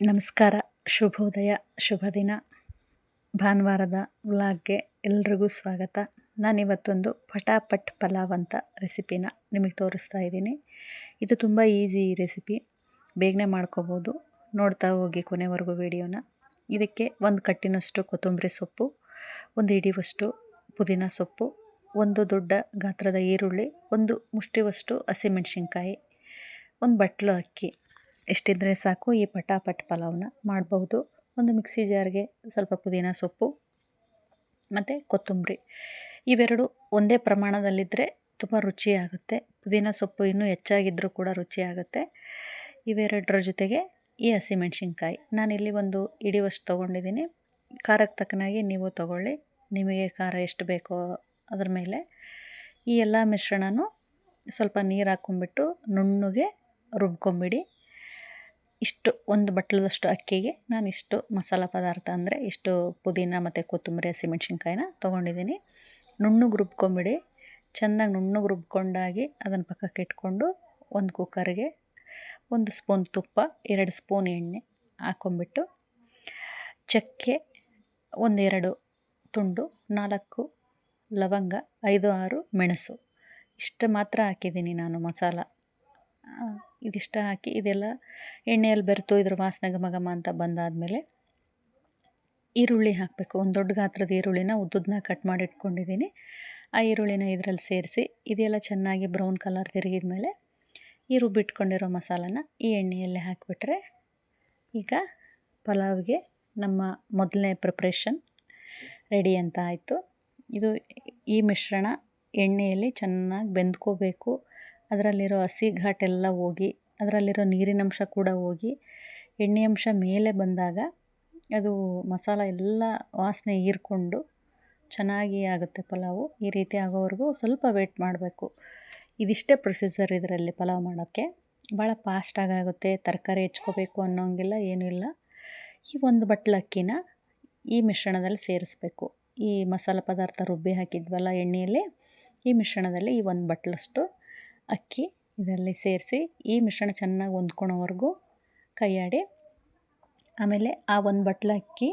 ನಮಸ್ಕಾರ, ಶುಭೋದಯ, ಶುಭ ದಿನ. ಭಾನುವಾರದ ವ್ಲಾಗ್ಗೆ ಎಲ್ರಿಗೂ ಸ್ವಾಗತ. ನಾನಿವತ್ತೊಂದು ಪಟಾಪಟ್ ಪಲಾವ್ ಅಂತ ರೆಸಿಪಿನ ನಿಮಗೆ ತೋರಿಸ್ತಾ ಇದ್ದೀನಿ. ಇದು ತುಂಬ ಈಸಿ ರೆಸಿಪಿ. ಬೇಗನೆ ಮಾಡ್ಕೋಬೋದು. ನೋಡ್ತಾ ಹೋಗಿ ಕೊನೆವರೆಗೂ ವಿಡಿಯೋನ. ಇದಕ್ಕೆ ಒಂದು ಕಟ್ಟಿನಷ್ಟು ಕೊತ್ತಂಬರಿ ಸೊಪ್ಪು, ಒಂದು ಹಿಡಿಯುವಷ್ಟು ಪುದೀನ ಸೊಪ್ಪು, ಒಂದು ದೊಡ್ಡ ಗಾತ್ರದ ಈರುಳ್ಳಿ, ಒಂದು ಮುಷ್ಟಿವಷ್ಟು ಹಸಿಮೆಣ್ಸಿನ್ಕಾಯಿ, ಒಂದು ಬಟ್ಲು ಅಕ್ಕಿ ಎಷ್ಟಿದ್ರೆ ಸಾಕು ಈ ಪಟಾಪಟ್ ಪಲಾವ್ನ ಮಾಡಬಹುದು. ಒಂದು ಮಿಕ್ಸಿ ಜಾರ್ಗೆ ಸ್ವಲ್ಪ ಪುದೀನ ಸೊಪ್ಪು ಮತ್ತು ಕೊತ್ತಂಬರಿ. ಇವೆರಡು ಒಂದೇ ಪ್ರಮಾಣದಲ್ಲಿದ್ದರೆ ತುಂಬ ರುಚಿಯಾಗುತ್ತೆ. ಪುದೀನ ಸೊಪ್ಪು ಇನ್ನೂ ಹೆಚ್ಚಾಗಿದ್ದರೂ ಕೂಡ ರುಚಿಯಾಗುತ್ತೆ. ಇವೆರಡರ ಜೊತೆಗೆ ಈ ಹಸಿಮೆಣ್ಸಿನ್ಕಾಯಿ. ನಾನಿಲ್ಲಿ ಒಂದು ಇಡಿವಷ್ಟು ತೊಗೊಂಡಿದ್ದೀನಿ. ಖಾರಕ್ಕೆ ತಕ್ಕನಾಗಿ ನೀವು ತೊಗೊಳ್ಳಿ. ನಿಮಗೆ ಖಾರ ಎಷ್ಟು ಬೇಕೋ ಅದ್ರ ಮೇಲೆ. ಈ ಎಲ್ಲ ಮಿಶ್ರಣನೂ ಸ್ವಲ್ಪ ನೀರು ಹಾಕ್ಕೊಂಬಿಟ್ಟು ನುಣ್ಣಗೆ ರುಬ್ಕೊಂಬಿಡಿ. ಇಷ್ಟು ಒಂದು ಬಟ್ಲದಷ್ಟು ಅಕ್ಕಿಗೆ ನಾನು ಇಷ್ಟು ಮಸಾಲ ಪದಾರ್ಥ ಅಂದರೆ ಇಷ್ಟು ಪುದೀನ ಮತ್ತು ಕೊತ್ತಂಬರಿ, ಹಸಿಮೆಣ್ಸಿನ್ಕಾಯಿನ ತೊಗೊಂಡಿದ್ದೀನಿ. ನುಣ್ಣಗೆ ರುಬ್ಕೊಂಬಿಡಿ. ಚೆನ್ನಾಗಿ ನುಣ್ಣಗೆ ರುಬ್ಕೊಂಡಾಗಿ ಅದನ್ನು ಪಕ್ಕಕ್ಕೆ ಇಟ್ಕೊಂಡು ಒಂದು ಕುಕ್ಕರ್ಗೆ ಒಂದು ಸ್ಪೂನ್ ತುಪ್ಪ, ಎರಡು ಸ್ಪೂನ್ ಎಣ್ಣೆ ಹಾಕ್ಕೊಂಬಿಟ್ಟು ಚಕ್ಕೆ ಒಂದೆರಡು ತುಂಡು, ನಾಲ್ಕು ಲವಂಗ, ಐದು ಆರು ಮೆಣಸು. ಇಷ್ಟು ಮಾತ್ರ ಹಾಕಿದ್ದೀನಿ ನಾನು ಮಸಾಲ. ಇದಿಷ್ಟು ಹಾಕಿ ಇದೆಲ್ಲ ಎಣ್ಣೆಯಲ್ಲಿ ಬೆರೆತು ಇದ್ರ ವಾಸನೆ ಘಮ ಘಮ ಅಂತ ಬಂದಾದಮೇಲೆ ಈರುಳ್ಳಿ ಹಾಕಬೇಕು. ಒಂದು ದೊಡ್ಡ ಗಾತ್ರದ ಈರುಳ್ಳಿನ ಉದ್ದುದನ್ನ ಕಟ್ ಮಾಡಿ ಇಟ್ಕೊಂಡಿದ್ದೀನಿ ಆ ಈರುಳ್ಳಿನ ಇದರಲ್ಲಿ ಸೇರಿಸಿ ಇದೆಲ್ಲ ಚೆನ್ನಾಗಿ ಬ್ರೌನ್ ಕಲರ್ ತಿರುಗಿದ ಮೇಲೆ ಈ ರುಬ್ಬಿಟ್ಕೊಂಡಿರೋ ಮಸಾಲನ ಈ ಎಣ್ಣೆಯಲ್ಲಿ ಹಾಕಿಬಿಟ್ರೆ ಈಗ ಪಲಾವ್ಗೆ ನಮ್ಮ ಮೊದಲನೇ ಪ್ರಿಪ್ರೇಷನ್ ರೆಡಿ ಅಂತ ಆಯಿತು. ಇದು ಈ ಮಿಶ್ರಣ ಎಣ್ಣೆಯಲ್ಲಿ ಚೆನ್ನಾಗಿ ಬೆಂದ್ಕೋಬೇಕು. ಅದರಲ್ಲಿರೋ ಹಸಿ ಘಾಟೆಲ್ಲ ಹೋಗಿ, ಅದರಲ್ಲಿರೋ ನೀರಿನಂಶ ಕೂಡ ಹೋಗಿ, ಎಣ್ಣೆ ಅಂಶ ಮೇಲೆ ಬಂದಾಗ ಅದು ಮಸಾಲ ಎಲ್ಲ ವಾಸನೆ ಹೀರ್ಕೊಂಡು ಚೆನ್ನಾಗಿ ಆಗುತ್ತೆ ಪಲಾವು. ಈ ರೀತಿ ಆಗೋವರೆಗೂ ಸ್ವಲ್ಪ ವೇಟ್ ಮಾಡಬೇಕು. ಇದಿಷ್ಟೇ ಪ್ರೊಸೀಜರ್ ಇದರಲ್ಲಿ ಪಲಾವ್ ಮಾಡೋಕ್ಕೆ. ಭಾಳ ಫಾಸ್ಟಾಗಿ ಆಗುತ್ತೆ, ತರಕಾರಿ ಹೆಚ್ಕೋಬೇಕು ಅನ್ನೋಂಗಿಲ್ಲ, ಏನೂ ಇಲ್ಲ. ಈ ಒಂದು ಬಟ್ಲು ಅಕ್ಕಿನ ಈ ಮಿಶ್ರಣದಲ್ಲಿ ಸೇರಿಸ್ಬೇಕು. ಈ ಮಸಾಲೆ ಪದಾರ್ಥ ರುಬ್ಬಿ ಹಾಕಿದ್ವಲ್ಲ ಎಣ್ಣೆಯಲ್ಲಿ, ಈ ಮಿಶ್ರಣದಲ್ಲಿ ಈ ಒಂದು ಬಟ್ಲಷ್ಟು ಅಕ್ಕಿ ಇದರಲ್ಲಿ ಸೇರಿಸಿ ಈ ಮಿಶ್ರಣ ಚೆನ್ನಾಗಿ ಹೊಂದ್ಕೊಳೋವರೆಗೂ ಕೈಯಾಡಿ. ಆಮೇಲೆ ಆ ಒಂದು ಬಟ್ಲ ಅಕ್ಕಿ,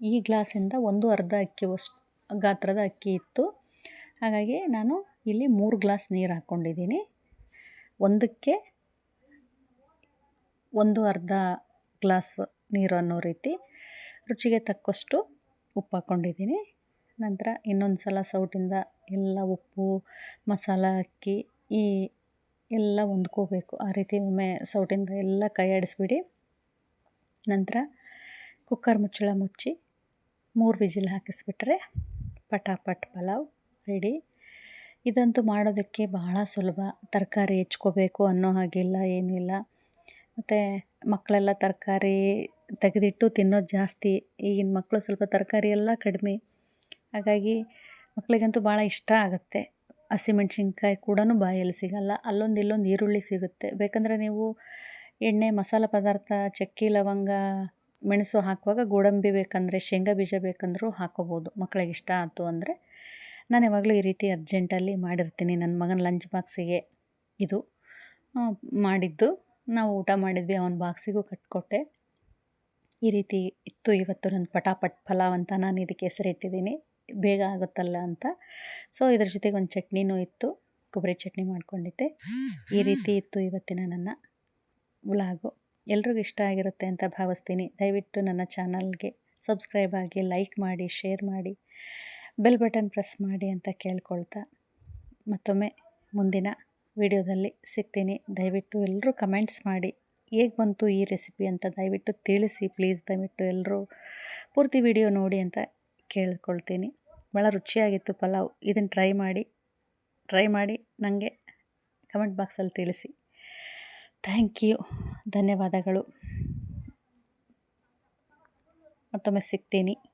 ಈ ಗ್ಲಾಸಿಂದ ಒಂದು ಅರ್ಧ ಅಕ್ಕಿ ಅಷ್ಟು, ಗಾತ್ರದ ಅಕ್ಕಿ ಇತ್ತು. ಹಾಗಾಗಿ ನಾನು ಇಲ್ಲಿ ಮೂರು ಗ್ಲಾಸ್ ನೀರು ಹಾಕ್ಕೊಂಡಿದ್ದೀನಿ. ಒಂದಕ್ಕೆ ಒಂದು ಅರ್ಧ ಗ್ಲಾಸ್ ನೀರು ಅನ್ನೋ ರೀತಿ. ರುಚಿಗೆ ತಕ್ಕಷ್ಟು ಉಪ್ಪು ಹಾಕ್ಕೊಂಡಿದ್ದೀನಿ. ನಂತರ ಇನ್ನೊಂದು ಸಲ ಸೌಟಿಂದ ಎಲ್ಲ ಉಪ್ಪು, ಮಸಾಲ ಅಕ್ಕಿ ಈ ಎಲ್ಲ ಹೊಂದ್ಕೋಬೇಕು. ಆ ರೀತಿ ಒಮ್ಮೆ ಸೌಟಿಂದ ಎಲ್ಲ ಕೈ ಆಡಿಸ್ಬಿಡಿ. ನಂತರ ಕುಕ್ಕರ್ ಮುಚ್ಚಳ ಮುಚ್ಚಿ ಮೂರು ವಿಜಿಲ್ ಹಾಕಿಸ್ಬಿಟ್ರೆ ಪಟಾಪಟ್ ಪಲಾವ್ ರೆಡಿ. ಇದಂತೂ ಮಾಡೋದಕ್ಕೆ ಬಹಳ ಸುಲಭ. ತರಕಾರಿ ಹೆಚ್ಕೋಬೇಕು ಅನ್ನೋ ಹಾಗಿಲ್ಲ, ಏನೂ ಇಲ್ಲ. ಮತ್ತು ಮಕ್ಕಳೆಲ್ಲ ತರಕಾರಿ ತೆಗೆದಿಟ್ಟು ತಿನ್ನೋದು ಜಾಸ್ತಿ. ಈಗಿನ ಮಕ್ಕಳು ಸ್ವಲ್ಪ ತರಕಾರಿ ಎಲ್ಲ ಕಡಿಮೆ. ಹಾಗಾಗಿ ಮಕ್ಕಳಿಗಂತೂ ಭಾಳ ಇಷ್ಟ ಆಗುತ್ತೆ. ಹಸಿಮೆಣ್ಸಿನ್ಕಾಯಿ ಕೂಡ ಬಾಯಲ್ಲಿ ಸಿಗೋಲ್ಲ. ಅಲ್ಲೊಂದು ಇಲ್ಲೊಂದು ಈರುಳ್ಳಿ ಸಿಗುತ್ತೆ. ಬೇಕಂದರೆ ನೀವು ಎಣ್ಣೆ, ಮಸಾಲೆ ಪದಾರ್ಥ, ಚಕ್ಕೆ, ಲವಂಗ, ಮೆಣಸು ಹಾಕುವಾಗ ಗೋಡಂಬಿ ಬೇಕಂದರೆ, ಶೇಂಗಾ ಬೀಜ ಬೇಕಂದರೂ ಹಾಕೋಬೋದು. ಮಕ್ಕಳಿಗೆ ಇಷ್ಟ ಆಯಿತು ಅಂದರೆ ನಾನು ಯಾವಾಗಲೂ ಈ ರೀತಿ ಅರ್ಜೆಂಟಲ್ಲಿ ಮಾಡಿರ್ತೀನಿ. ನನ್ನ ಮಗನ ಲಂಚ್ ಬಾಕ್ಸಿಗೆ ಇದು ಮಾಡಿದ್ದು. ನಾವು ಊಟ ಮಾಡಿದ್ವಿ, ಅವನ ಬಾಕ್ಸಿಗೂ ಕಟ್ಕೊಟ್ಟೆ. ಈ ರೀತಿ ಇತ್ತು ಇವತ್ತು ನನ್ನ ಪಟಾಪಟ್ ಪಲಾವ್ ಅಂತ ನಾನು ಇದಕ್ಕೆ ಹೆಸರಿಟ್ಟಿದ್ದೀನಿ. ಬೇಗ ಆಗುತ್ತಲ್ಲ ಅಂತ. ಸೊ ಇದ್ರ ಜೊತೆಗೆ ಒಂದು ಚಟ್ನಿನೂ ಇತ್ತು. ಕೊಬ್ಬರಿ ಚಟ್ನಿ ಮಾಡ್ಕೊಂಡಿದ್ದೆ. ಈ ರೀತಿ ಇತ್ತು ಇವತ್ತಿನ ನನ್ನ ವ್ಲಾಗು. ಎಲ್ರಿಗೂ ಇಷ್ಟ ಆಗಿರುತ್ತೆ ಅಂತ ಭಾವಿಸ್ತೀನಿ. ದಯವಿಟ್ಟು ನನ್ನ ಚಾನಲ್ಗೆ ಸಬ್ಸ್ಕ್ರೈಬ್ ಆಗಿ ಲೈಕ್ ಮಾಡಿ, ಶೇರ್ ಮಾಡಿ, ಬೆಲ್ ಬಟನ್ ಪ್ರೆಸ್ ಮಾಡಿ ಅಂತ ಕೇಳ್ಕೊಳ್ತಾ ಮತ್ತೊಮ್ಮೆ ಮುಂದಿನ ವಿಡಿಯೋದಲ್ಲಿ ಸಿಗ್ತೀನಿ. ದಯವಿಟ್ಟು ಎಲ್ಲರೂ ಕಮೆಂಟ್ಸ್ ಮಾಡಿ. ಹೇಗೆ ಬಂತು ಈ ರೆಸಿಪಿ ಅಂತ ದಯವಿಟ್ಟು ತಿಳಿಸಿ. ಪ್ಲೀಸ್ ದಯವಿಟ್ಟು ಎಲ್ಲರೂ ಪೂರ್ತಿ ವಿಡಿಯೋ ನೋಡಿ ಅಂತ ಕೇಳ್ಕೊಳ್ತೀನಿ. ಭಾಳ ರುಚಿಯಾಗಿತ್ತು ಪಲಾವ್. ಇದನ್ನು ಟ್ರೈ ಮಾಡಿ ಟ್ರೈ ಮಾಡಿ ನನಗೆ ಕಮೆಂಟ್ ಬಾಕ್ಸಲ್ಲಿ ತಿಳಿಸಿ. ಥ್ಯಾಂಕ್ ಯು ಧನ್ಯವಾದಗಳು. ಮತ್ತೊಮ್ಮೆ ಸಿಗ್ತೀನಿ.